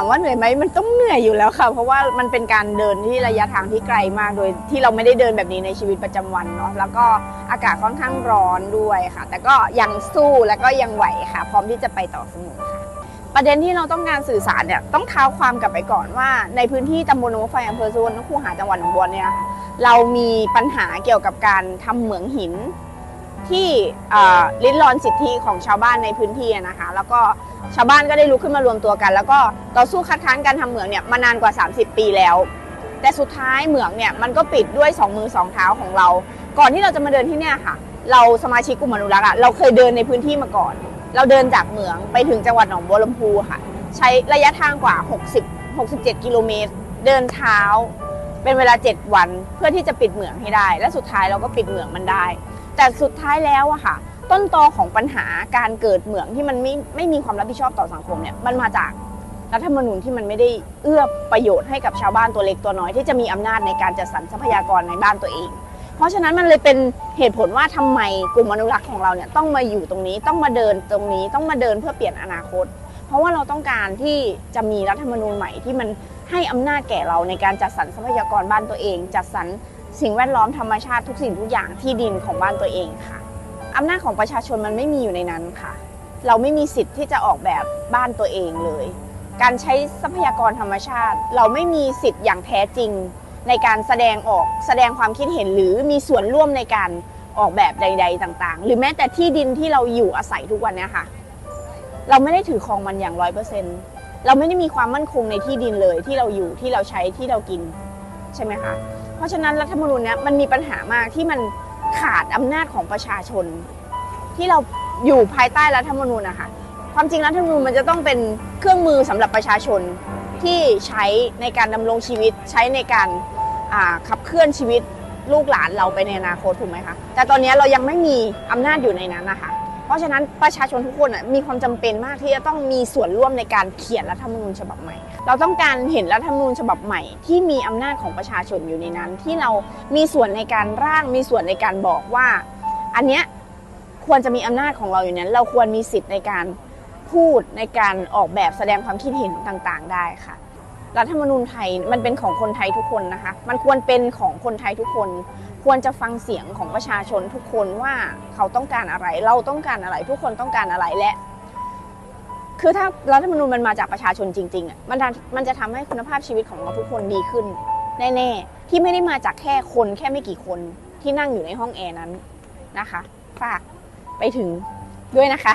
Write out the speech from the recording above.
ามว่าเหนื่อยไหมมันต้องเหนื่อยอยู่แล้วค่ะ เพราะว่ามันเป็นการเดินที่ระยะทางที่ไกลมากโดยที่เราไม่ได้เดินแบบนี้ในชีวิตประจำวันเนาะแล้วก็อากาศค่อนข้างร้อนด้วยค่ะ แต่ก็ยังสู้แล้วก็ยังไหวค่ะ พร้อมที่จะไปต่อเสมอค่ะ ประเด็นที่เราต้องการสื่อสารเนี่ยต้องเท้าความกลับไปก่อนว่า ในพื้นที่ตำบลหนองไฟอำเภอสุวรรณคูหาจังหวัดหนองบัวเนี่ยเรามีปัญหาเกี่ยวกับการทำเหมืองหิน ที่ลิ้นรอนสิทธิของชาวบ้านในพื้นที่นะคะ แล้วก็ชาวบ้านก็ได้ลุกขึ้นมารวมตัวกัน แล้วก็ต่อสู้คัดค้านการทำเหมืองเนี่ยมานานกว่า 30 ปีแล้ว แต่สุดท้ายเหมืองเนี่ยมันก็ปิดด้วยสองมือสองเท้าของเรา ก่อนที่เราจะมาเดินที่เนี่ยค่ะ เราสมาชิกกลุ่มอนุรักษ์อะเราเคยเดินในพื้นที่มาก่อน เราเดินจากเหมืองไปถึงจังหวัดหนองบัวลำพูค่ะ ใช้ระยะทางกว่า 60 67 กิโลเมตร เดินเท้าเป็นเวลา 7 วันเพื่อที่จะปิดเหมืองให้ได้ และสุดท้ายเราก็ปิดเหมืองมันได้ แต่สุดท้ายแล้วอะค่ะ ต้นตอของปัญหาการเกิดเหมืองที่มันไม่ไม่มีความรับผิดชอบต่อสังคมเนี่ยมันมาจากรัฐธรรมนูญที่มันไม่ได้เอื้อประโยชน์ให้กับชาวบ้านตัวเล็กตัวน้อย ที่จะมีอำนาจในการจัดสรรทรัพยากรในบ้านตัวเอง เพราะฉะนั้นมันเลยเป็นเหตุผลว่าทำไมกลุ่มอนุรักษ์ของเราเนี่ยต้องมาอยู่ตรงนี้ต้องมาเดินตรงนี้ต้องมาเดินเพื่อเปลี่ยนอนาคต เพราะว่าเราต้องการที่จะมีรัฐธรรมนูญใหม่ที่มันให้อำนาจแก่เราในการจัดสรรทรัพยากรบ้านตัวเอง จัดสรร สิ่งแวดล้อมธรรมชาติทุกสิ่งทุกอย่างที่ดินของบ้านตัวเองค่ะอำนาจของประชาชนมันไม่มีอยู่ในนั้นค่ะ เราไม่มีสิทธิ์ที่จะออกแบบบ้านตัวเองเลย การใช้ทรัพยากรธรรมชาติ เราไม่มีสิทธิ์อย่างแท้จริง ในการแสดงออกแสดงความคิดเห็นหรือมีส่วนร่วมในการออกแบบใด ๆ ต่างๆ หรือแม้แต่ที่ดินที่เราอยู่อาศัยทุกวันนี้ค่ะ เราไม่ได้ถือครองมันอย่างร้อยเปอร์เซ็นต์เราไม่ได้มีความมั่นคงในที่ดินเลยที่เราอยู่ที่เราใช้ที่เรากินใช่ไหมคะ เพราะฉะนั้นรัฐธรรมนูญเนี้ยมันมีปัญหามากที่มันขาดอำนาจของประชาชน ที่เราอยู่ภายใต้รัฐธรรมนูญนะคะความจริงรัฐธรรมนูญมันจะต้องเป็นเครื่องมือสำหรับประชาชนที่ใช้ในการดำรงชีวิตใช้ในการขับเคลื่อนชีวิตลูกหลานเราไปในอนาคตถูกไหมคะแต่ตอนนี้เรายังไม่มีอำนาจอยู่ในนั้นนะคะ เพราะฉะนั้นประชาชนทุกคนมีความจำเป็นมากที่จะต้องมีส่วนร่วมในการเขียนรัฐธรรมนูญฉบับใหม่ เราต้องการเห็นรัฐธรรมนูญฉบับใหม่ ที่มีอำนาจของประชาชนอยู่ในนั้น ที่เรามีส่วนในการร่างมีส่วนในการบอกว่า อันเนี้ยควรจะมีอำนาจของเราอยู่นั้น เราควรมีสิทธิ์ในการพูดในการออกแบบแสดงความคิดเห็นต่างๆ ได้ค่ะ รัฐธรรมนูญไทยมันเป็นของคนไทยทุกคนนะคะ มันควรเป็นของคนไทยทุกคน ควรจะฟังเสียงของประชาชนทุกคนว่าเขาต้องการอะไร เราต้องการอะไร ทุกคนต้องการอะไรและ คือถ้ารัฐธรรมนูญมันมาจากประชาชนจริงๆอะมันจะมันจะทำให้คุณภาพชีวิตของเราทุกคนดีขึ้นแน่ๆที่ไม่ได้มาจากแค่คนแค่ไม่กี่คนที่นั่งอยู่ในห้องแอร์นั้นนะคะ ฝากไปถึงด้วยนะคะ